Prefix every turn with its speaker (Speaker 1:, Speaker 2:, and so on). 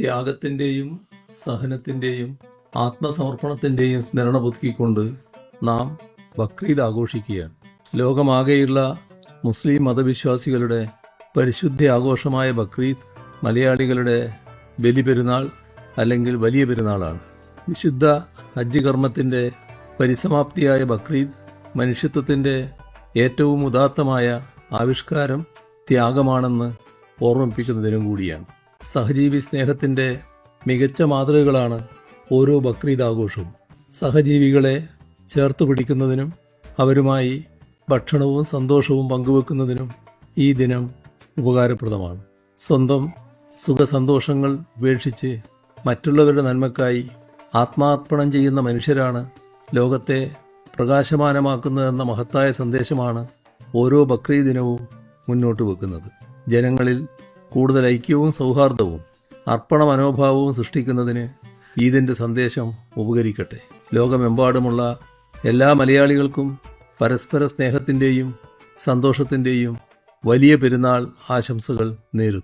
Speaker 1: ത്യാഗത്തിന്റെയും സഹനത്തിന്റെയും ആത്മസമർപ്പണത്തിന്റെയും സ്മരണ പുതുക്കിക്കൊണ്ട് നാം ബക്രീദ് ആഘോഷിക്കുകയാണ്. ലോകമാകെയുള്ള മുസ്ലിം മതവിശ്വാസികളുടെ പരിശുദ്ധ ആഘോഷമായ ബക്രീദ് മലയാളികളുടെ ബലിപെരുന്നാൾ അല്ലെങ്കിൽ വലിയ പെരുന്നാളാണ്. വിശുദ്ധ ഹജ്ജ് കർമ്മത്തിന്റെ പരിസമാപ്തിയായ ബക്രീദ് മനുഷ്യത്വത്തിന്റെ ഏറ്റവും ഉദാത്തമായ ആവിഷ്കാരം ത്യാഗമാണെന്ന് ഓർമ്മിപ്പിക്കുന്ന ദിനം കൂടിയാണ്. സഹജീവി സ്നേഹത്തിന്റെ മികച്ച മാതൃകകളാണ് ഓരോ ബക്രീദ് ആഘോഷവും സഹജീവികളെ ചേർത്ത് പിടിക്കുന്നതിനും അവരുമായി ഭക്ഷണവും സന്തോഷവും പങ്കുവെക്കുന്നതിനും ഈ ദിനം ഉപകാരപ്രദമാണ്. സ്വന്തം സുഖസന്തോഷങ്ങൾ ഉപേക്ഷിച്ച് മറ്റുള്ളവരുടെ നന്മക്കായി ആത്മാർപ്പണം ചെയ്യുന്ന മനുഷ്യരാണ് ലോകത്തെ പ്രകാശമാനമാക്കുന്നതെന്ന മഹത്തായ സന്ദേശമാണ് ഓരോ ബക്രീദ് ദിനവും മുന്നോട്ട് വെക്കുന്നത്. ജനങ്ങളിൽ കൂടുതൽ ഐക്യവും സൗഹാർദ്ദവും അർപ്പണ മനോഭാവവും സൃഷ്ടിക്കുന്നതിന് ഈദിന്റെ സന്ദേശം ഉപകരിക്കട്ടെ. ലോകമെമ്പാടുമുള്ള എല്ലാ മലയാളികൾക്കും പരസ്പര സ്നേഹത്തിന്റെയും സന്തോഷത്തിന്റെയും വലിയ പെരുന്നാൾ ആശംസകൾ നേരുന്നു.